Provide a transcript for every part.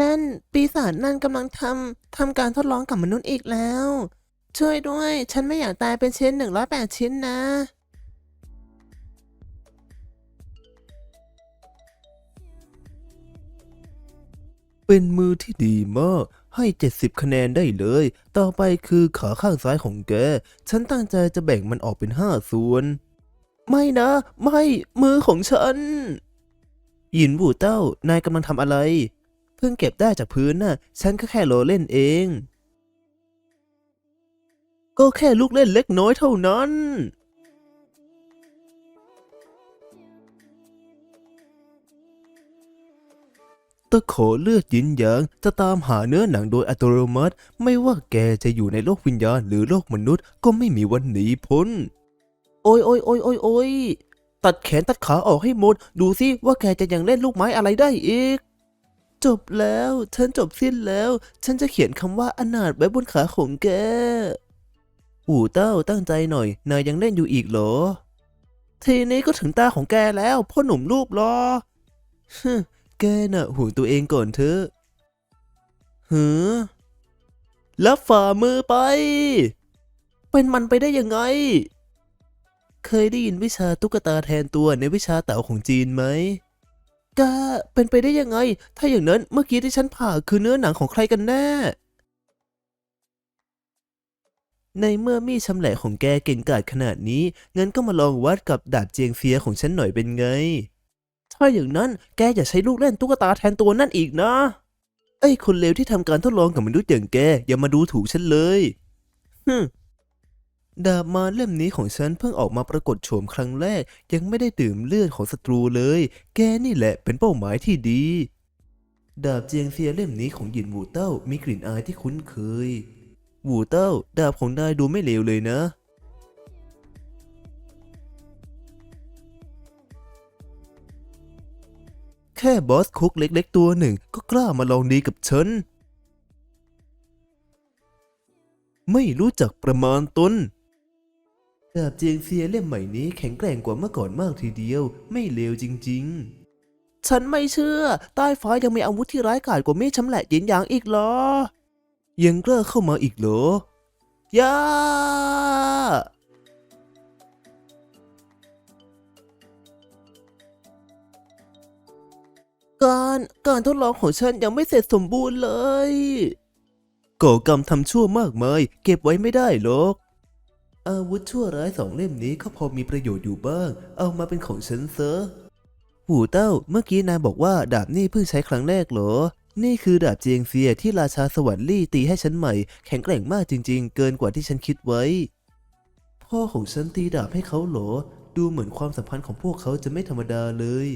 นั่นปีศาจนั่นกำลังทำทำการทดลองกับมนุษย์อีกแล้ว ช่วยด้วย ฉันไม่อยากตายเป็นชิ้นหนึ่งร้อยแปดชิ้นนะ เป็นมือที่ดีมาก ให้ 70 คะแนนได้เลย ต่อไปคือขาข้างซ้ายของแก ฉันตั้งใจจะแบ่งมันออกเป็น 5 ส่วน ไม่นะ ไม่ มือของฉัน หยินบูเต้า นายกำลังทำอะไร เพิ่งเก็บได้จากพื้นน่ะ ฉันก็แค่โลเล่นเอง ก็แค่ลูกเล่นเล็กน้อยเท่านั้น ตะขเลือดยินหยางจะตามหาเนื้อหนังโดยอัตโนมัติ ไม่ว่าแกจะอยู่ในโลกวิญญาณหรือโลกมนุษย์ก็ไม่มีวันหนีพ้น โอ้ยโอ้ยโอ้ยโอ้ยโอ้ยตัดแขนตัดขาออกให้หมด ดูสิว่าแกจะยังเล่นลูกไม้อะไรได้อีก จบแล้ว ฉันจบสิ้นแล้ว ฉันจะเขียนคำว่าอนาถไว้บนขาของแก อู่เต้าตั้งใจหน่อย นายยังเล่นอยู่อีกเหรอ ทีนี้ก็ถึงตาของแกแล้ว พ่อหนุ่มรูปรอฮึแกน่ะห่วงตัวเองก่อนเถอะหือแล้วฝ่ามือไป เป็นมันไปได้ยังไง เคยได้ยินวิชาตุ๊กตาแทนตัวในวิชาเต๋าของจีนไหม กเป็นไปได้ยังไง ถ้าอย่างนั้นเมื่อกี้ที่ฉันผ่าคือเนื้อหนังของใครกันแน่ ในเมื่อมีดชำแหละของแกเก่งกาจขนาดนี้ งั้นก็มาลองวัดกับดาบเจียงเฟียของฉันหน่อยเป็นไง ถ้าอย่างนั้นแกอย่าใช้ลูกเล่นตุ๊กตาแทนตัวนั่นอีกนะ ไอ้คนเลวที่ทำการทดลองกับมนุษย์อย่างแกอย่ามาดูถูกฉันเลยฮึ ดาบมารเล่มนี้ของฉันเพิ่งออกมาปรากฏโฉมครั้งแรก ยังไม่ได้ดื่มเลือดของศัตรูเลย แกนี่แหละเป็นเป้าหมายที่ดี ดาบเจียงเฟียเล่มนี้ของหยินวูเต้ามีกลิ่นอายที่คุ้นเคย วูเต้า ดาบของนายดูไม่เลวเลยนะแค่บอสคุกเล็กๆตัวหนึ่งก็กล้ามาลองดีกับฉัน ไม่รู้จักประมาณตน ดาบเจียงเซียเล่มใหม่นี้แข็งแกร่งกว่าเมื่อก่อนมากทีเดียว ไม่เลวจริง ๆ ฉันไม่เชื่อ ใต้ฟ้ายังมีอาวุธที่ร้ายกาจกว่ามีดชำแหละหยินหยางอีกเหรอ ยังกล้าเข้ามาอีกเหรอย่าการการทดลองของฉันยังไม่เสร็จสมบูรณ์เลยก่อกรรมทำชั่วมากมายเก็บไว้ไม่ได้หรอก อาวุธชั่วร้ายสองเล่มนี้ก็พอมีประโยชน์อยู่บ้าง เอามาเป็นของฉันเซะหูเต้า เมื่อกี้นายบอกว่าดาบนี่เพิ่งใช้ครั้งแรกเหรอ นี่คือดาบเจียงเซียที่ราชาสวรรค์ลี่ตีให้ฉันใหม่ แข็งแกร่งมากจริง ๆ เกินกว่าที่ฉันคิดไว้ พ่อของฉันตีดาบให้เขาเหรอ ดูเหมือนความสัมพันธ์ของพวกเขาจะไม่ธรรมดาเลย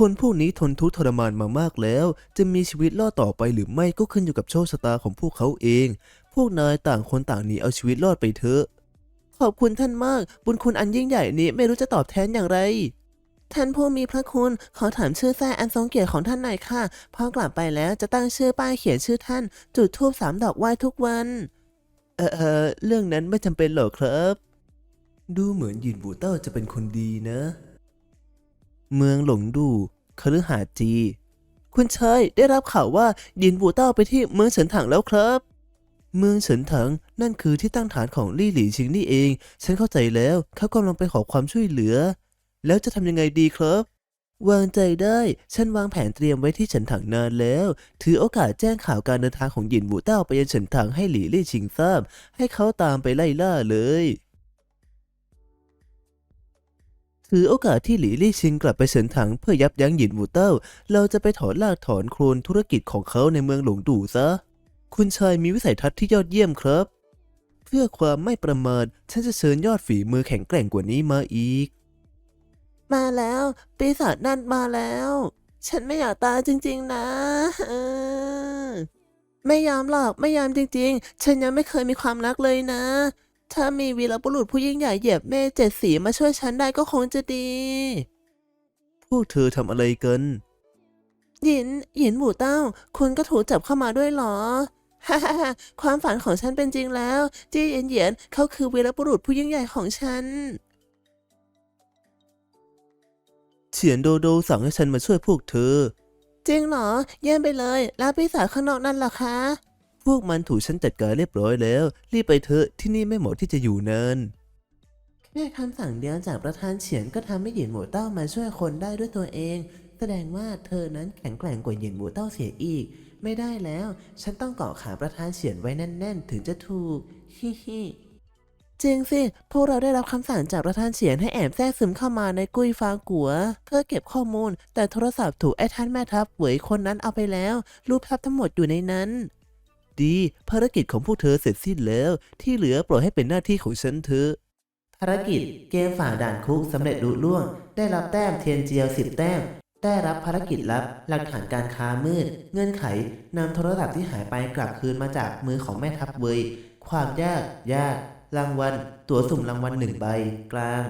คนพวกนี้ทนทุกข์ทรมานมามากแล้ว จะมีชีวิตรอดต่อไปหรือไม่ก็ขึ้นอยู่กับโชคชะตาของพวกเขาเอง พวกนายต่างคนต่างหนีเอาชีวิตรอดไปเถอะ ขอบคุณท่านมาก บุญคุณอันยิ่งใหญ่นี้ไม่รู้จะตอบแทนอย่างไร ท่านผู้มีพระคุณ ขอถามชื่อแท้อันทรงเกียรติของท่านหน่อยค่ะ พอกลับไปแล้วจะตั้งชื่อป้ายเขียนชื่อท่าน จุดธูปสามดอกไหว้ทุกวัน เออเออเรื่องนั้นไม่จำเป็นหรอกครับ ดูเหมือนยินบูเต้าจะเป็นคนดีนะ เมืองหลงดูคฤหาสน์จี คุณชยได้รับข่าวว่ายินบูเต้าไปที่เมืองเฉินถังแล้วครับ เมืองเฉินถังนั่นคือที่ตั้งฐานของลี่หลี่ชิงนี่เอง ฉันเข้าใจแล้วเขากำลังไปขอความช่วยเหลือ แล้วจะทำยังไงดีครับ วางใจได้ ฉันวางแผนเตรียมไว้ที่เฉินถังนานแล้ว ถือโอกาสแจ้งข่าวการเดินทางของหยินบูเต้าไปยังเฉินถังให้หลี่ลี่ชิงทราบ ให้เขาตามไปไล่ล่าเลยถือโอกาสที่หลี่ลี่ชิงกลับไปเฉินถังเพื่อยับยั้งหยินวูเต้า เราจะไปถอนรากถอนโคลนธุรกิจของเขาในเมืองหลงดู่ซะ คุณชายมีวิสัยทัศน์ที่ยอดเยี่ยมครับ เพื่อความไม่ประเมาทฉันจะเชิญยอดฝีมือแข็งแกร่งกว่านี้มาอีก มาแล้ว ปีศาจนั่นมาแล้ว ฉันไม่อยากตายจริง ๆ นะเออไม่ยอมหรอกไม่ยอมจริง ๆ ฉันยังไม่เคยมีความรักเลยนะ ถ้ามีวีรบุรุษผู้ยิ่งใหญ่เหยียบเมฆเจ็ดสีมาช่วยฉันได้ก็คงจะดี พวกเธอทำอะไรกันหยินหยินหมู่เต้า คุณก็ถูกจับเข้ามาด้วยเหรอ ฮ่าฮ่าฮ่าความฝันของฉันเป็นจริงแล้ว จี้เย็นเหยียนเขาคือวีรบุรุษผู้ยิ่งใหญ่ของฉัน เฉียนโดโดสั่งให้ฉันมาช่วยพวกเธอ จริงเหรอ เยี่ยมไปเลย แล้วพี่สาวข้างนอกนั่นล่ะคะ พวกมันถูกฉันจัดการเรียบร้อยแล้ว รีบไปเถอะที่นี่ไม่เหมาะที่จะอยู่นานแค่คำสั่งเดียวจากประธานเฉียนก็ทำให้หยินหมูเต้ามาช่วยคนได้ด้วยตัวเอง แสดงว่าเธอนั้นแข็งแกร่งกว่าหยินหมูเต้าเสียอีก ไม่ได้แล้ว ฉันต้องเกาะขาประธานเฉียนไว้แน่น ๆ ถึงจะถูก ฮิฮิจริงสิ พวกเราได้รับคำสั่งจากประธานเฉียนให้แอบแทรกซึมเข้ามาในกุ้ยฟางกัว เพื่อเก็บข้อมูล แต่โทรศัพท์ถูกไอ้ท่านแม่ทัพเหวยคนนั้นเอาไปแล้ว รูปภาพทั้งหมดอยู่ในนั้น ดีภารกิจของพวกเธอเสร็จสิ้นแล้ว ที่เหลือปล่อยให้เป็นหน้าที่ของฉันเถอะภารกิจเกมฝ่าด่านคุกสำเร็จลุล่วง ได้รับแต้มเทียนเจียว 10 แต้ม ได้รับภารกิจลับ หลักฐานการค้ามืด เงื่อนไขนำโทรศัพท์ที่หายไปกลับคืนมาจากมือของแม่ทัพเวย ความยาก ยาก รางวัล ตั๋วสุ่มรางวัลหนึ่งใบ กลาง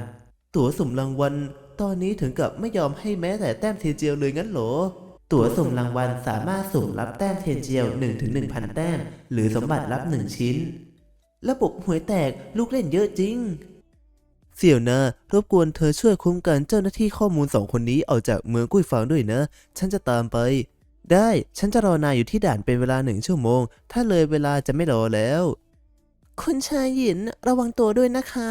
ตั๋วสุ่มรางวัล ตอนนี้ถึงกับไม่ยอมให้แม้แต่แต้มเทเจียวเลยงั้นหรอ ตั๋วสุ่มรางวัลสามารถสุ่มรับแต้มเทียนเจียว1-1,000แต้ม หรือสมบัติลับ 1 ชิ้น ระบบหวยแตกลูกเล่นเยอะจริง เสี่ยวนะรบกวนเธอช่วยคุ้มกันเจ้าหน้าที่ข้อมูลสองคนนี้ออกจากเมืองกุ้ยฟางด้วยนะ ฉันจะตามไป ได้ฉันจะรอนายอยู่ที่ด่านเป็นเวลาหนึ่งชั่วโมง ถ้าเลยเวลาจะไม่รอแล้ว คุณชายหยินระวังตัวด้วยนะคะ